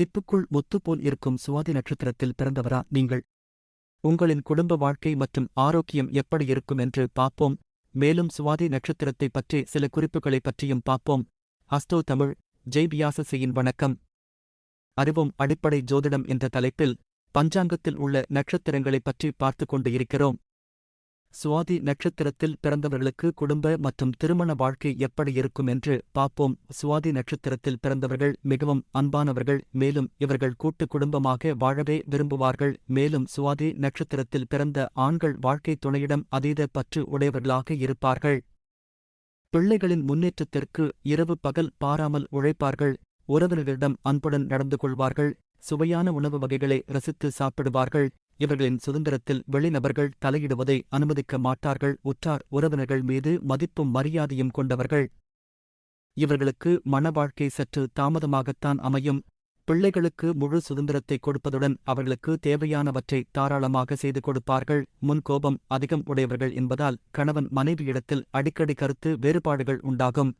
சிப்புக்குள் முத்து போல் இருக்கும் சுவாதி நட்சத்திரத்தில் பிறந்தவரா நீங்கள்? உங்களின் குடும்ப வாழ்க்கை மற்றும் ஆரோக்கியம் எப்படி இருக்கும் என்று பார்ப்போம். மேலும் சுவாதி நட்சத்திரத்தை பற்றி சில குறிப்புகளைப் பற்றியும் பார்ப்போம். அஸ்தோ தமிழ் ஜெய் வியாசசியின் வணக்கம். அறிவும் அடிப்படை ஜோதிடம் என்ற தலைப்பில் பஞ்சாங்கத்தில் உள்ள நட்சத்திரங்களைப் பற்றி பார்த்து கொண்டு இருக்கிறோம். சுவாதி நட்சத்திரத்தில் பிறந்தவர்களுக்கு குடும்ப மற்றும் திருமண வாழ்க்கை எப்படி இருக்கும் என்று பார்ப்போம். சுவாதி நட்சத்திரத்தில் பிறந்தவர்கள் மிகவும் அன்பானவர்கள் மேலும் இவர்கள் கூட்டு குடும்பமாக வாழவே விரும்புவார்கள். மேலும் சுவாதி நட்சத்திரத்தில் பிறந்த ஆண்கள் வாழ்க்கை துணையிடம் அதீத பற்று உடையவர்களாக இருப்பார்கள். பிள்ளைகளின் முன்னேற்றத்திற்கு இரவு பகல் பாராமல் உழைப்பார்கள். உறவினர்களிடம் அன்புடன் நடந்து கொள்வார்கள். சுவையான உணவு வகைகளை ரசித்து சாப்பிடுவார்கள். இவர்களின் சுதந்திரத்தில் வெளிநபர்கள் தலையிடுவதை அனுமதிக்க மாட்டார்கள். உற்றார் உறவினர்கள் மீது மதிப்பும் மரியாதையும் கொண்டவர்கள். இவர்களுக்கு மனவாழ்க்கை சற்று தாமதமாகத்தான் அமையும். பிள்ளைகளுக்கு முழு சுதந்திரத்தை கொடுப்பதுடன் அவர்களுக்கு தேவையானவற்றை தாராளமாக செய்து கொடுப்பார்கள். முன் கோபம் அதிகம் உடையவர்கள் என்பதால் கணவன் மனைவியிடத்தில் அடிக்கடி கருத்து வேறுபாடுகள் உண்டாகும்.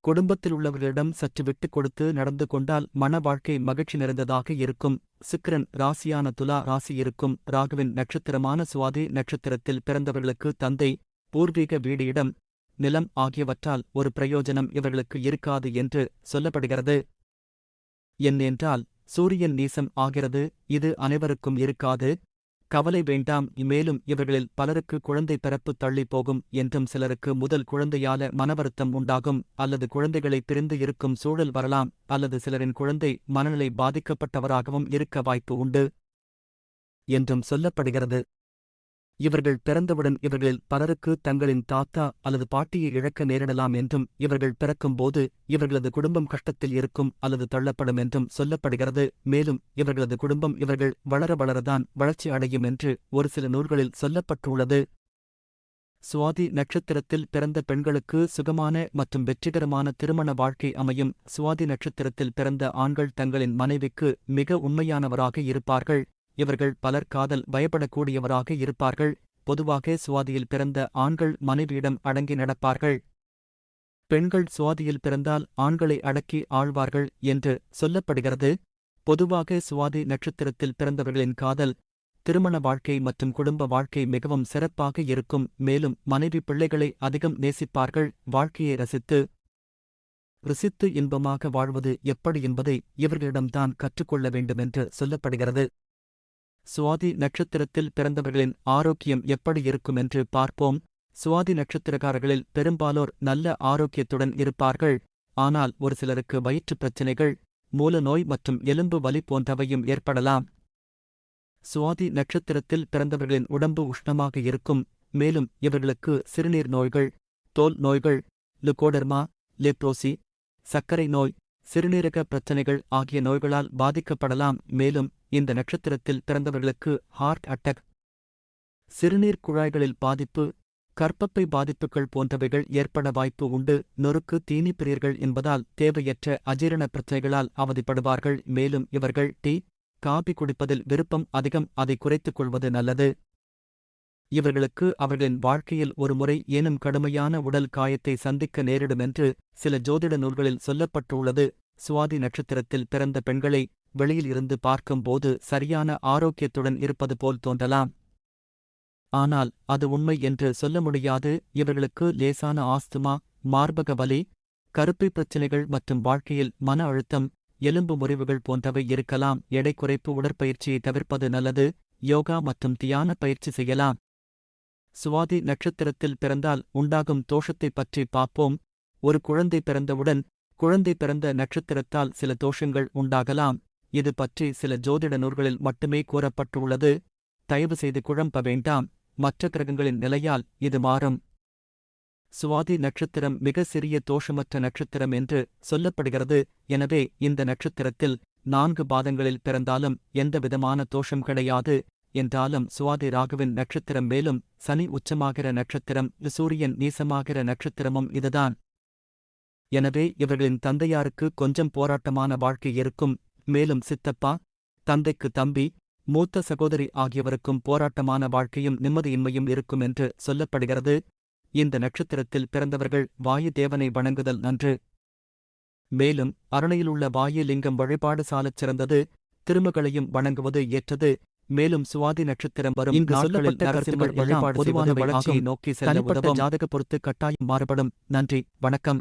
குடும்பத்தில் உள்ளவர்களிடம் சற்று விட்டுக் கொடுத்து நடந்து கொண்டால் மன வாழ்க்கை மகிழ்ச்சி நிறைந்ததாக இருக்கும். சுக்கிரன் ராசியான துலா ராசி இருக்கும். ராகுவின் நட்சத்திரமான சுவாதி நட்சத்திரத்தில் பிறந்தவர்களுக்கு தந்தை பூர்வீக வீடு இடம் நிலம் ஆகியவற்றால் ஒரு பிரயோஜனம் இவர்களுக்கு இருக்காது என்று சொல்லப்படுகிறது. என்னென்றால் சூரியன் நீசம் ஆகிறது. இது அனைவருக்கும் இருக்காது. கவலை வேண்டாம் மேலும் இவர்களில் பலருக்கு குழந்தை பிறப்பு தள்ளி போகும் என்றும் சிலருக்கு முதல் குழந்தையால மனவருத்தம் உண்டாகும் அல்லது குழந்தைகளை பிரிந்து இருக்கும் சூழல் வரலாம் அல்லது சிலரின் குழந்தை மனநிலை பாதிக்கப்பட்டவராகவும் இருக்க வாய்ப்பு உண்டு என்றும் சொல்லப்படுகிறது. இவர்கள் பிறந்தவுடன் இவர்களில் பலருக்கு தங்களின் தாத்தா அல்லது பாட்டியை இழக்க நேரிடலாம் என்றும் இவர்கள் பிறக்கும்போது இவர்களது குடும்பம் கஷ்டத்தில் இருக்கும் அல்லது தள்ளப்படும் என்றும் சொல்லப்படுகிறது. மேலும் இவர்களது குடும்பம் இவர்கள் வளர வளரதான் வளர்ச்சி அடையும் என்று ஒரு சில நூல்களில் சொல்லப்பட்டுள்ளது. சுவாதி நட்சத்திரத்தில் பிறந்த பெண்களுக்கு சுகமான மற்றும் வெற்றிகரமான திருமண வாழ்க்கை அமையும். சுவாதி நட்சத்திரத்தில் பிறந்த ஆண்கள் தங்களின் மனைவிக்கு மிக உண்மையானவராக இருப்பார்கள். இவர்கள் பலர் காதல் பயப்படக்கூடியவராக இருப்பார்கள். பொதுவாக சுவாதியில் பிறந்த ஆண்கள் மனைவியிடம் அடங்கி நடப்பார்கள். பெண்கள் சுவாதியில் பிறந்தால் ஆண்களை அடக்கி ஆழ்வார்கள் என்று சொல்லப்படுகிறது. பொதுவாக சுவாதி நட்சத்திரத்தில் பிறந்தவர்களின் காதல் திருமண வாழ்க்கை மற்றும் குடும்ப வாழ்க்கை மிகவும் சிறப்பாக இருக்கும். மேலும் மனைவி பிள்ளைகளை அதிகம் நேசிப்பார்கள். வாழ்க்கையை ரசித்து ருசித்து இன்பமாக வாழ்வது எப்படி என்பதை இவர்களிடம்தான் கற்றுக்கொள்ள வேண்டுமென்று சொல்லப்படுகிறது. சுவாதி நட்சத்திரத்தில் பிறந்தவர்களின் ஆரோக்கியம் எப்படி இருக்கும் என்று பார்ப்போம். சுவாதி நட்சத்திரக்காரர்களில் பெரும்பாலோர் நல்ல ஆரோக்கியத்துடன் இருப்பார்கள். ஆனால் ஒரு சிலருக்கு வயிற்றுப் பிரச்சினைகள் மூல நோய் மற்றும் எலும்பு வலி போன்றவையும் ஏற்படலாம். சுவாதி நட்சத்திரத்தில் பிறந்தவர்களின் உடம்பு உஷ்ணமாக இருக்கும். மேலும் இவர்களுக்கு சிறுநீர் நோய்கள் தோல் நோய்கள் லுகோடர்மா லெப்ரோசி சர்க்கரை நோய் சிறுநீரக பிரச்சனைகள் ஆகிய நோய்களால் பாதிக்கப்படலாம். மேலும் இந்த நட்சத்திரத்தில் பிறந்தவர்களுக்கு ஹார்ட் அட்டாக் சிறுநீர் குழாய்களில் பாதிப்பு கற்பப்பை பாதிப்புகள் போன்றவைகள் ஏற்பட வாய்ப்பு உண்டு. நொறுக்கு தீனி பிரியர்கள் என்பதால் தேவையற்ற அஜீரண பிரச்சனைகளால் அவதிப்படுவார்கள். மேலும் இவர்கள் டீ காபி குடிப்பதில் விருப்பம் அதிகம். அதை குறைத்துக் கொள்வது நல்லது. இவர்களுக்கு அவர்களின் வாழ்க்கையில் ஒருமுறை ஏனும் கடுமையான உடல் காயத்தை சந்திக்க நேரிடுமென்று சில ஜோதிட நூல்களில் சொல்லப்பட்டுள்ளது. சுவாதி நட்சத்திரத்தில் பிறந்த பெண்களை வெளியில் இருந்து பார்க்கும்போது சரியான ஆரோக்கியத்துடன் இருப்பது போல் தோன்றலாம். ஆனால் அது உண்மை என்று சொல்ல முடியாது. இவர்களுக்கு லேசான ஆஸ்துமா மார்பக வலி கருப்பை பிரச்சினைகள் மற்றும் வாழ்க்கையில் மன அழுத்தம் எலும்பு முறிவுகள் போன்றவை இருக்கலாம். எடை குறைப்பு உடற்பயிற்சியை தவிர்ப்பது நல்லது. யோகா மற்றும் தியான பயிற்சி செய்யலாம். சுவாதி நட்சத்திரத்தில் பிறந்தால் உண்டாகும் தோஷத்தைப் பற்றி பார்ப்போம். ஒரு குழந்தை பிறந்தவுடன் குழந்தை பிறந்த நட்சத்திரத்தால் சில தோஷங்கள் உண்டாகலாம். இது பற்றி சில ஜோதிட நூல்களில் மட்டுமே கூறப்பட்டுள்ளது. தயவு செய்து குழம்ப வேண்டாம். மற்ற கிரகங்களின் நிலையால் இது மாறும். சுவாதி நட்சத்திரம் மிக சிறிய தோஷமற்ற நட்சத்திரம் என்று சொல்லப்படுகிறது. எனவே இந்த நட்சத்திரத்தில் நான்கு பாதங்களில் பிறந்தாலும் எந்தவிதமான தோஷம் கிடையாது. என்றாலும் சுவாதி ராகுவின் நட்சத்திரம் மேலும் சனி உச்சமாகிற நட்சத்திரம் சூரியன் நீசமாகிற நட்சத்திரமும் இதுதான். எனவே இவர்களின் தந்தையாருக்கு கொஞ்சம் போராட்டமான வாழ்க்கை இருக்கும். மேலும் சித்தப்பா தந்தைக்கு தம்பி மூத்த சகோதரி ஆகியவருக்கும் போராட்டமான வாழ்க்கையும் நிம்மதியின்மையும் இருக்கும் என்று சொல்லப்படுகிறது. இந்த நட்சத்திரத்தில் பிறந்தவர்கள் வாயு தேவனை வணங்குதல் நன்று. மேலும் அரணையிலுள்ள வாயு லிங்கம் வழிபாடு சாலச் சிறந்தது. திருமகளையும் வணங்குவது ஏற்றது. மேலும் சுவாதி நட்சத்திரம் வரும் இங்கு சொல்லப்பட்ட கருத்துக்கள் வழிபாடு பொதுவான வளர்ச்சியை. நோக்கி செல்ல உதவும். ஜாதக பொறுத்து கட்டாயம் மாறுபடும். நன்றி. வணக்கம்.